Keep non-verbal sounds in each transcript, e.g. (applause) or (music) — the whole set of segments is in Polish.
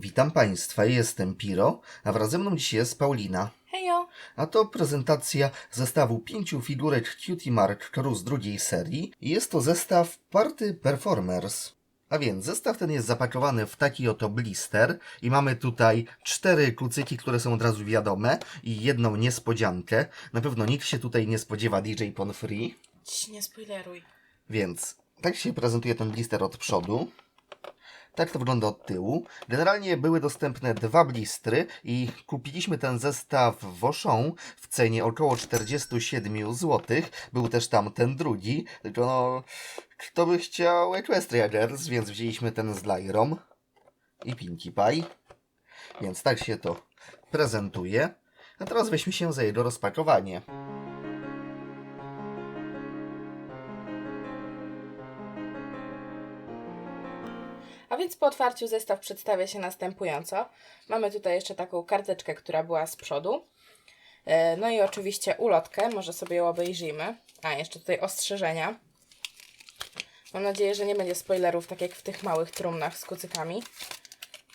Witam Państwa, jestem Piro, a wraz ze mną dziś jest Paulina. Hejo! A to prezentacja zestawu pięciu figurek Cutie Mark Crew z drugiej serii. i Jest to zestaw Party Performers. A więc zestaw ten jest zapakowany w taki oto blister i mamy tutaj cztery klucyki, które są od razu wiadome i jedną niespodziankę. Na pewno nikt się tutaj nie spodziewa DJ Pon Free, nie spoileruj. więc tak się prezentuje ten blister od przodu. Tak to wygląda od tyłu. Generalnie były dostępne dwa blistry i kupiliśmy ten zestaw w Auchan w cenie około 47 zł. Był też tam ten drugi, tylko no, kto by chciał Equestria Girls, więc wzięliśmy ten z Lyrą i Pinkie Pie. Więc tak się to prezentuje. A teraz weźmy się za jego rozpakowanie. Więc po otwarciu zestaw przedstawia się następująco. Mamy tutaj jeszcze taką karteczkę, która była z przodu. E, No i oczywiście ulotkę, może sobie ją obejrzyjmy. A, jeszcze tutaj ostrzeżenia. Mam nadzieję, że nie będzie spoilerów, tak jak w tych małych trumnach z kucykami.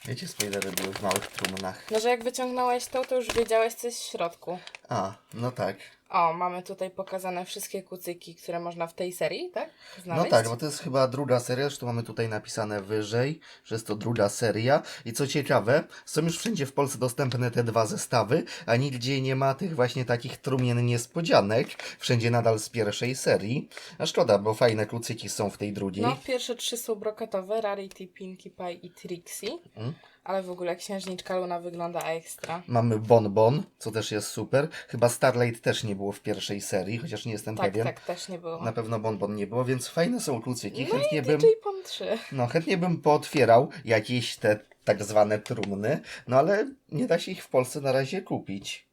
Wiecie, spoilery były w małych trumnach. No, że jak wyciągnąłeś tą, to już wiedziałeś, co jest w środku. A, no tak. O, mamy tutaj pokazane wszystkie kucyki, które można w tej serii, tak? Znaleźć. No tak, bo to jest chyba druga seria, zresztą mamy tutaj napisane wyżej, że jest to druga seria. I co ciekawe, są już wszędzie w Polsce dostępne te dwa zestawy, a nigdzie nie ma tych właśnie takich trumien niespodzianek. Wszędzie nadal z pierwszej serii. A szkoda, bo fajne klucyki są w tej drugiej. No, pierwsze trzy są brokatowe, Rarity, Pinkie Pie i Trixie. Mm. Ale w ogóle księżniczka Luna wygląda ekstra. Mamy Bonbon, co też jest super. Chyba Starlight też nie było w pierwszej serii, chociaż nie jestem Tak, pewien. tak, też nie było. Na pewno Bonbon nie było, więc fajne są klucyki. No Chętnie i bym... DJ Pon 3. No, chętnie bym pootwierał jakieś te tak zwane trumny, no ale nie da się ich w Polsce na razie kupić.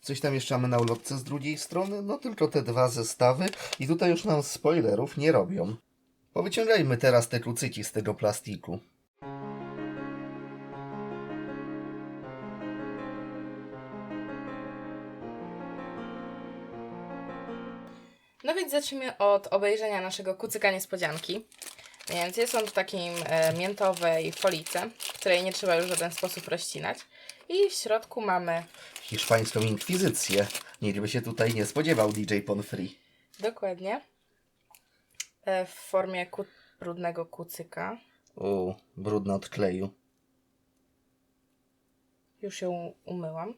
Coś tam jeszcze mamy na ulotce z drugiej strony, no tylko te dwa zestawy i tutaj już nam spoilerów nie robią. Powyciągajmy teraz te klucyki z tego plastiku. No więc zacznijmy od obejrzenia naszego kucyka niespodzianki. Więc jest on w takim e, miętowej folice, której nie trzeba już w żaden sposób rozcinać. I w środku mamy Hiszpańską inkwizycję. Nikt by się tutaj nie spodziewał DJ Ponfree. dokładnie e, w formie ku brudnego kucyka. U, brudno od kleju. Już ją umyłam.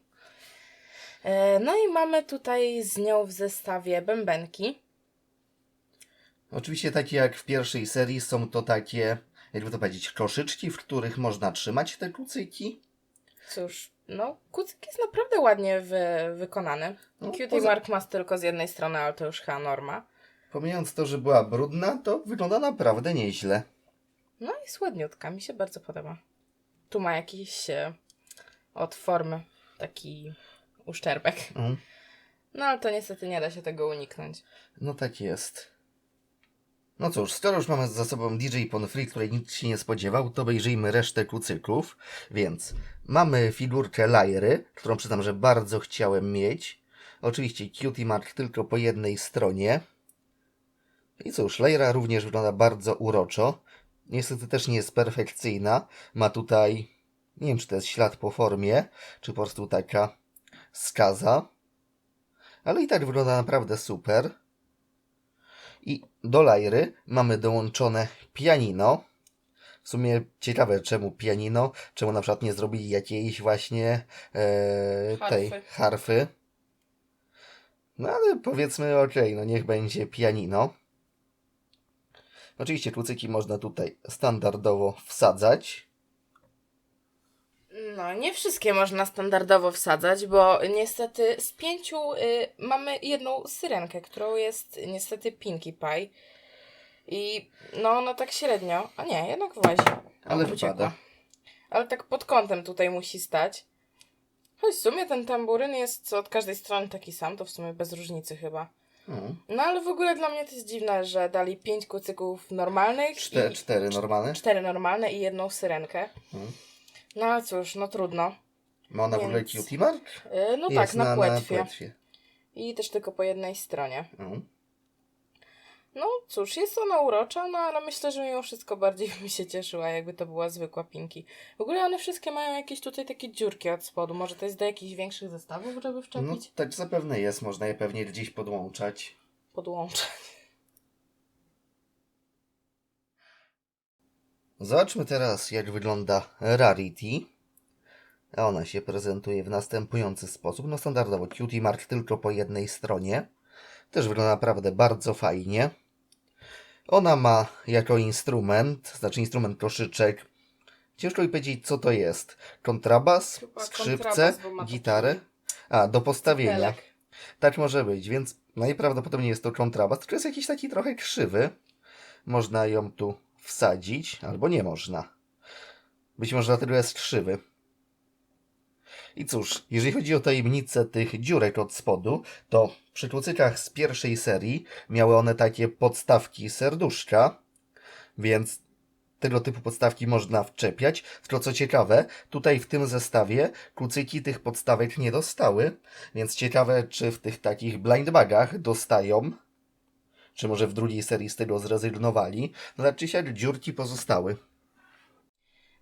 E, no i mamy tutaj z nią w zestawie bębenki. Oczywiście takie jak w pierwszej serii są to takie, jakby to powiedzieć, koszyczki, w których można trzymać te klucyki. Cóż, no, kucyk jest naprawdę ładnie wy, wykonany. No, Cutie poza- Mark ma tylko z jednej strony, ale to już chyba norma. Pomijając to, że była brudna, to wygląda naprawdę nieźle. No i słodniutka, mi się bardzo podoba. Tu ma jakiś e, od formy taki uszczerbek. Mm, No ale to niestety nie da się tego uniknąć. No tak jest. No cóż, skoro już mamy za sobą DJ Ponfree, której nikt się nie spodziewał, to obejrzyjmy resztę kucyków. Więc mamy figurkę Lyry, którą przyznam, że bardzo chciałem mieć. Oczywiście Cutie Mark tylko po jednej stronie. I cóż, Lyra również wygląda bardzo uroczo. Niestety też nie jest perfekcyjna. Ma tutaj, nie wiem czy to jest ślad po formie, czy po prostu taka skaza. Ale i tak wygląda naprawdę super. I do Lajry mamy dołączone pianino. W sumie ciekawe czemu pianino, czemu na przykład nie zrobili jakiejś właśnie e, tej Harfy. harfy. No ale powiedzmy okej, no niech będzie pianino. Oczywiście klucyki można tutaj standardowo wsadzać. No, nie wszystkie można standardowo wsadzać, bo niestety z pięciu y, mamy jedną syrenkę, którą jest niestety Pinkie Pie. I no, ona tak średnio. A nie, jednak włazi. O, Ale uciekła. wypada. Ale tak pod kątem tutaj musi stać. Choć w sumie ten tamburyn jest od każdej strony taki sam, to w sumie bez różnicy chyba. Mm. No ale w ogóle dla mnie to jest dziwne, że dali pięć kucyków normalnych Czte, i cztery normalne. cztery normalne i jedną syrenkę. Mm. No ale cóż, no trudno. Ma ona w ogóle Więc- Cutie Mark? Yy, no tak, na, płetwie. I też tylko po jednej stronie. Mm. No cóż, jest ona urocza, no ale myślę, że mimo wszystko bardziej bym się cieszyła, jakby to była zwykła Pinki. W ogóle one wszystkie mają jakieś tutaj takie dziurki od spodu. Może to jest do jakichś większych zestawów, żeby No wczepić? tak zapewne jest, można je pewnie gdzieś podłączać. Podłączać. Zobaczmy teraz, jak wygląda Rarity. Ona się prezentuje w następujący sposób. No standardowo Cutie Mark tylko po jednej stronie. Też wygląda naprawdę bardzo fajnie. Ona ma jako instrument, znaczy instrument koszyczek. Ciężko mi powiedzieć, co to jest. Kontrabas, Chyba skrzypce, kontrabas, gitarę. A, do postawienia. Tak może być, więc najprawdopodobniej jest to kontrabas, tylko jest jakiś taki trochę krzywy. Można ją tu wsadzić, albo nie można. Być może dlatego jest krzywy. I cóż, jeżeli chodzi o tajemnicę tych dziurek od spodu, to przy klucykach z pierwszej serii miały one takie podstawki serduszka, więc tego typu podstawki można wczepiać. Tylko co ciekawe, tutaj w tym zestawie klucyki tych podstawek nie dostały, więc ciekawe, czy w tych takich blind bagach dostają, czy może w drugiej serii z tego zrezygnowali. No tak czy siak dziurki pozostały.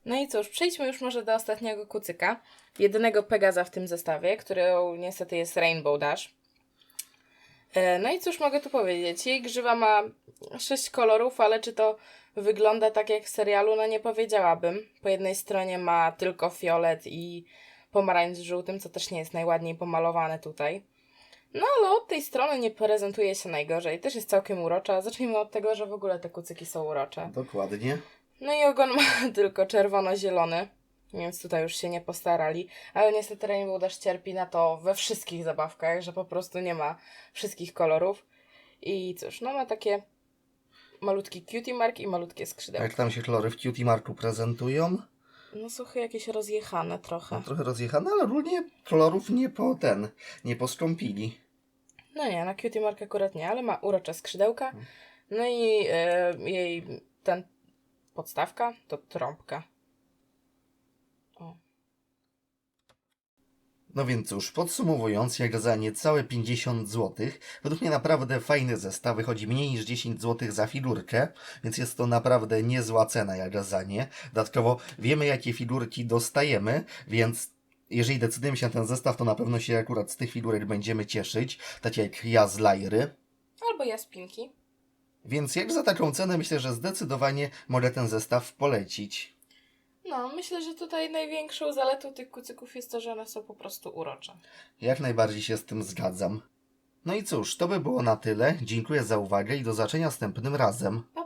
No i cóż, przejdźmy już może do ostatniego kucyka. Jedynego Pegaza w tym zestawie, który niestety jest Rainbow Dash. E, No i cóż mogę tu powiedzieć? Jej grzywa ma sześć kolorów, ale czy to wygląda tak jak w serialu? No nie powiedziałabym. Po jednej stronie ma tylko fiolet i pomarańcz z żółtym, co też nie jest najładniej pomalowane tutaj. No ale od tej strony nie prezentuje się najgorzej. Też jest całkiem urocza. Zacznijmy od tego, że w ogóle te kucyki są urocze. Dokładnie. No i ogon (laughs) ma tylko czerwono-zielony, więc tutaj już się nie postarali. Ale niestety Rainbow Dash cierpi na to we wszystkich zabawkach, że po prostu nie ma wszystkich kolorów. I cóż, no ma takie malutki cutie mark i malutkie skrzydełka. Jak tam się kolory w Cutie Marku prezentują? No suchy jakieś rozjechane trochę. No, trochę rozjechane, ale ogólnie kolorów nie po ten, nie poskąpili. No nie, na cutie mark akurat nie, ale ma urocze skrzydełka. No i e, jej ten podstawka to trąbka. O. No więc cóż, podsumowując, jak za niecałe 50 zł, według mnie naprawdę fajny zestaw, wychodzi mniej niż 10 zł za figurkę, więc jest to naprawdę niezła cena jak za nie. Dodatkowo wiemy jakie figurki dostajemy, więc jeżeli decydujemy się na ten zestaw, to na pewno się akurat z tych figurek będziemy cieszyć, tak jak ja z Lajry. Albo jaspinki. Więc jak za taką cenę myślę, że zdecydowanie mogę ten zestaw polecić. No, myślę, że tutaj największą zaletą tych kucyków jest to, że one są po prostu urocze. Jak najbardziej się z tym zgadzam. No i cóż, to by było na tyle. Dziękuję za uwagę i do zobaczenia następnym razem. Pa!